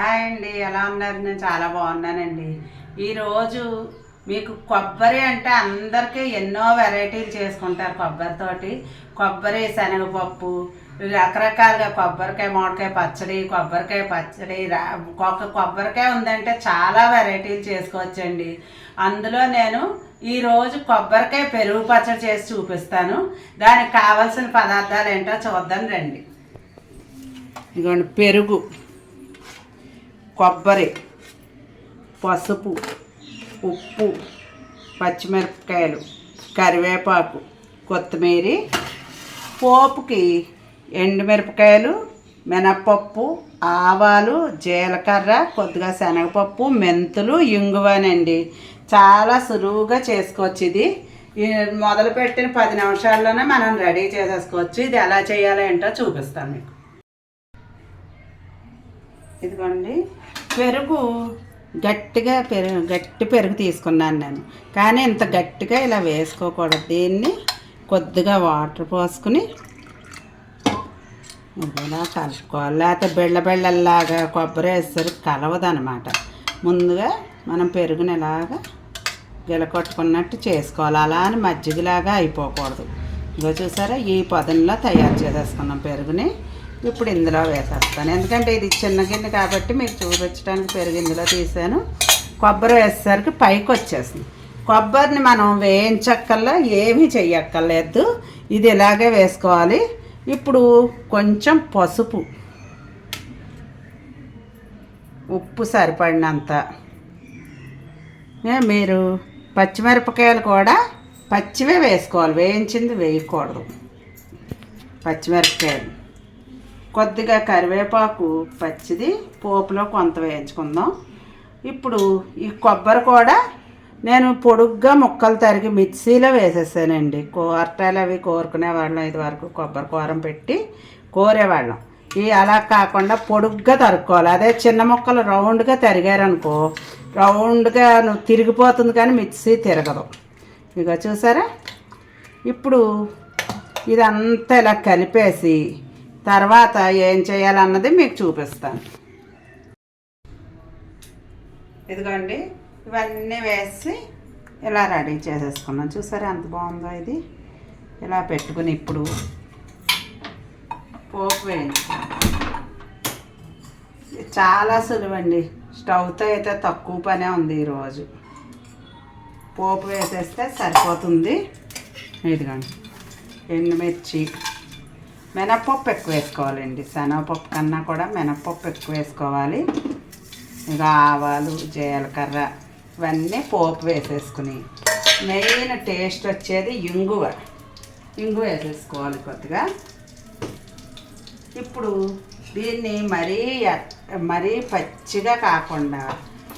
Hi అండి ఎలా ఉన్నారు? నేను చాలా బాగున్నానండి. ఈరోజు మీకు కొబ్బరి అంటే అందరికీ ఎన్నో వెరైటీలు చేసుకుంటారు కొబ్బరితోటి కొబ్బరి శనగపప్పు రకరకాలుగా కొబ్బరికాయ మామిడికాయ పచ్చడి కొబ్బరికాయ పచ్చడి ఒక కొబ్బరికాయ ఉందంటే చాలా వెరైటీలు చేసుకోవచ్చండి. అందులో నేను ఈరోజు కొబ్బరికాయ పెరుగు పచ్చడి చేసి చూపిస్తాను. దానికి కావాల్సిన పదార్థాలు ఏంటో చూద్దాం రండి. ఇదిగోండి పెరుగు. కొబ్బరి పసుపు ఉప్పు పచ్చిమిరపకాయలు కరివేపాకు కొత్తిమీర పోపుకి ఎండుమిరపకాయలు మినప్పప్పు ఆవాలు జీలకర్ర కొద్దిగా శనగపప్పు మెంతులు ఇంగువనండి. చాలా సులువుగా చేసుకోవచ్చు ఇది. మొదలుపెట్టిన పది నిమిషాల్లోనే మనం రెడీ చేసేసుకోవచ్చు. ఇది ఎలా చేయాలో ఏంటో చూపిస్తాను మీకు. ఇదిగోండి. పెరుగు గట్టిగా పెరుగు గట్టి పెరుగు తీసుకున్నాను నేను. కానీ ఇంత గట్టిగా ఇలా వేసుకోకూడదు. దీన్ని కొద్దిగా వాటర్ పోసుకుని ఇలా కలుపుకోవాలి. లేకపోతే బిళ్ళ బిళ్ళల్లాగా కొబ్బరి వేస్తారు కలవదనమాట. ముందుగా మనం పెరుగుని ఇలాగా గిలకొట్టుకున్నట్టు చేసుకోవాలి. అలా అని మజ్జిగలాగా అయిపోకూడదు. ఇగో చూసారా? ఈ పదంలో తయారు చేసేసుకున్నాం పెరుగుని. ఇప్పుడు ఇందులో వేసేస్తాను. ఎందుకంటే ఇది చిన్న గిన్నె కాబట్టి మీకు చూపించడానికి పెరుగు ఇందులో తీసాను. కొబ్బరి వేసేసరికి పైకి వచ్చేసింది కొబ్బరిని మనం వేయించక్కల్లా ఏమీ చెయ్యక్కర్లేదు. ఇది ఇలాగే వేసుకోవాలి. ఇప్పుడు కొంచెం పసుపు. ఉప్పు సరిపడినంత. మీరు పచ్చిమిరపకాయలు కూడా పచ్చివే వేసుకోవాలి. వేయించింది వేయకూడదు. పచ్చిమిరపకాయలు. కొద్దిగా కరివేపాకు పచ్చిది పోపులో కొంత వేయించుకుందాం. ఇప్పుడు ఈ కొబ్బరి కూడా నేను పొడుగ్గా ముక్కలు తరిగి మిక్సీలో వేసేసానండి. కూరటాలు అవి కోరుకునేవాళ్ళం ఇది వరకు కొబ్బరి కూరం పెట్టి కోరేవాళ్ళం. ఈ అలా కాకుండా పొడుగ్గా తరుక్కోవాలి. అదే చిన్న ముక్కలు రౌండ్గా తరిగారనుకో రౌండ్గా నువ్వు తిరిగిపోతుంది కానీ మిక్సీ తిరగదు. ఇక చూసారా? ఇప్పుడు ఇదంతా ఇలా కలిపేసి తర్వాత ఏం చేయాలన్నది మీకు చూపిస్తాను. ఇదిగోండి ఇవన్నీ వేసి ఇలా రెడీ చేసేసుకున్నాం. చూసారా ఎంత బాగుందో ఇది? ఇలా పెట్టుకుని ఇప్పుడు పోపు వేయించుకోండి చాలా సులువండి. స్టవ్తో అయితే తక్కువ పనే ఉంది ఈరోజు. పోపు వేసేస్తే సరిపోతుంది. ఇదిగోండి ఎండుమిర్చి మినప్పప్పు ఎక్కువ వేసుకోవాలండి. శనగపప్పు కన్నా కూడా మినప్పప్పు ఎక్కువ వేసుకోవాలి. ఇక ఆవాలు జీలకర్ర ఇవన్నీ పోపు వేసేసుకుని. మెయిన్ టేస్ట్ వచ్చేది ఇంగువ. ఇంగువ వేసేసుకోవాలి కొద్దిగా. ఇప్పుడు దీన్ని మరీ ఎ- మరీ పచ్చిగా కాకుండా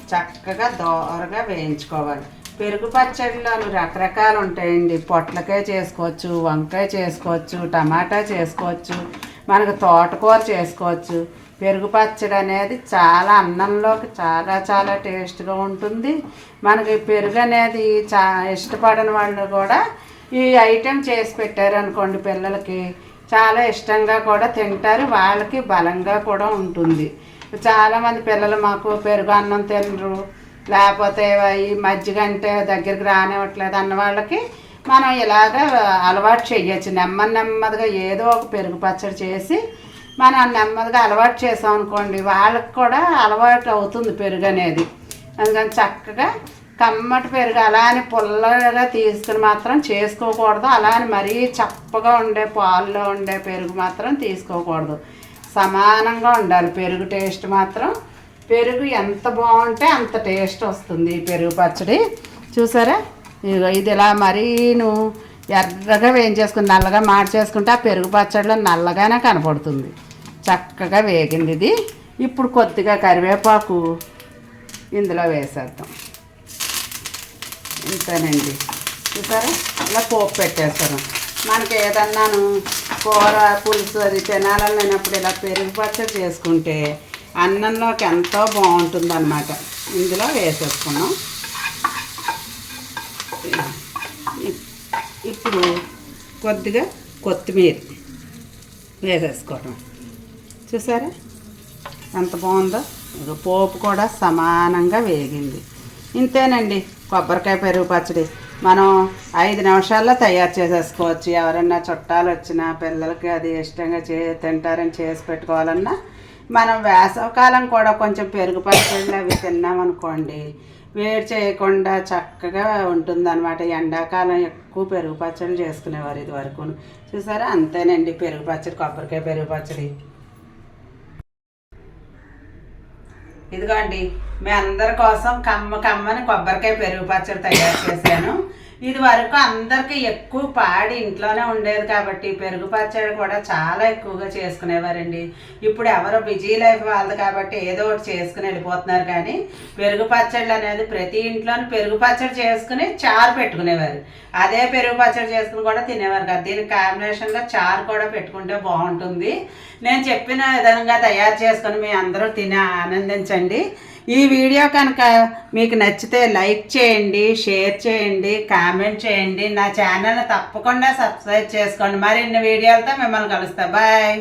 చక్కగా దోరగా వేయించుకోవాలి. పెరుగు పచ్చడిలో రకరకాలు ఉంటాయండి. పొట్లకాయ చేసుకోవచ్చు వంకాయ చేసుకోవచ్చు టమాటా చేసుకోవచ్చు మనకు తోటకూర చేసుకోవచ్చు. పెరుగు పచ్చడి అనేది చాలా అన్నంలోకి చాలా చాలా టేస్ట్గా ఉంటుంది. మనకి పెరుగు అనేది చా ఇష్టపడని వాళ్ళు కూడా ఈ ఐటెం చేసి పెట్టారనుకోండి పిల్లలకి. చాలా ఇష్టంగా కూడా తింటారు. వాళ్ళకి బలంగా కూడా ఉంటుంది. చాలామంది పిల్లలు మాకు పెరుగు అన్నం తినరు. లేకపోతే ఈ మజ్జిగ అంటే దగ్గరికి రానివ్వట్లేదు అన్న వాళ్ళకి మనం ఇలాగ అలవాటు చేయొచ్చు. నెమ్మది నెమ్మదిగా ఏదో ఒక పెరుగు పచ్చడి చేసి మనం నెమ్మదిగా అలవాటు చేసాం అనుకోండి వాళ్ళకి కూడా అలవాటు అవుతుంది పెరుగు అనేది. అందుకని చక్కగా కమ్మటి పెరుగు అలా అని పుల్లగా తీసుకుని మాత్రం చేసుకోకూడదు. అలా అని మరీ చప్పగా ఉండే పాల్లో ఉండే పెరుగు మాత్రం తీసుకోకూడదు. సమానంగా ఉండాలి. పెరుగు టేస్ట్ మాత్రం పెరుగు ఎంత బాగుంటే అంత టేస్ట్ వస్తుంది పెరుగు పచ్చడి. చూసారా? ఇది ఇలా మరీ నువ్వు ఎర్రగా వేయించేసుకుని నల్లగా మార్చేసుకుంటే ఆ పెరుగు పచ్చడిలో నల్లగానే కనపడుతుంది. చక్కగా వేగింది ఇది. ఇప్పుడు కొద్దిగా కరివేపాకు ఇందులో వేసేద్దాం. ఇంతేనండి. చూసారా? ఇలా పోపు పెట్టేస్తాను. మనకి ఏదన్నాను కూర పులుసు అది తినాలని లేనప్పుడు ఇలా పెరుగు పచ్చడి చేసుకుంటే అన్నంలోకి ఎంతో బాగుంటుందన్నమాట. ఇందులో వేసేసుకున్నాం. ఇప్పుడు కొద్దిగా కొత్తిమీర వేసేసుకోవటం. చూసారా? ఎంత బాగుందో? ఇక పోపు కూడా సమానంగా వేగింది. ఇంతేనండి కొబ్బరికాయ పెరుగు పచ్చడి. మనం ఐదు నిమిషాల్లో తయారు చేసేసుకోవచ్చు. ఎవరైనా చుట్టాలు వచ్చినా పిల్లలకి అది ఇష్టంగా చే తింటారని చేసి పెట్టుకోవాలన్నా మనం వేసవకాలం కూడా కొంచెం పెరుగు పచ్చళ్ళు అవి తిన్నామనుకోండి వేడి చేయకుండా చక్కగా ఉంటుందన్నమాట. ఎండాకాలం ఎక్కువ పెరుగు పచ్చళ్ళు చేసుకునేవారు ఇది వరకు చూసారా? అంతేనండి. పెరుగు పచ్చడి కొబ్బరికాయ పెరుగు పచ్చడి ఇదిగోండి. మీ అందరి కోసం కమ్మ కమ్మని కొబ్బరికాయ పెరుగు పచ్చడి తయారు చేశాను. ఇది వరకు అందరికీ ఎక్కువ పాడి ఇంట్లోనే ఉండేది కాబట్టి పెరుగు పచ్చడి కూడా చాలా ఎక్కువగా చేసుకునేవారండి. ఇప్పుడు ఎవరో బిజీ లైఫ్ వాళ్ళది కాబట్టి ఏదో ఒకటి చేసుకుని వెళ్ళిపోతున్నారు కానీ పెరుగు పచ్చళ్ళు అనేది ప్రతి ఇంట్లోనూ పెరుగు పచ్చడి చేసుకుని చారు పెట్టుకునేవారు. అదే పెరుగు పచ్చడి చేసుకుని కూడా తినేవారు కదా. దీనికి కాంబినేషన్గా చారు కూడా పెట్టుకుంటే బాగుంటుంది. నేను చెప్పిన విధంగా తయారు చేసుకుని మీ అందరూ తిని ఆనందించండి. ఈ వీడియో కనుక మీకు నచ్చితే లైక్ చేయండి షేర్ చేయండి కామెంట్ చేయండి. నా ఛానల్ని తప్పకుండా సబ్స్క్రైబ్ చేసుకోండి. మరిన్ని వీడియోలతో మిమ్మల్ని కలుస్తా. బాయ్.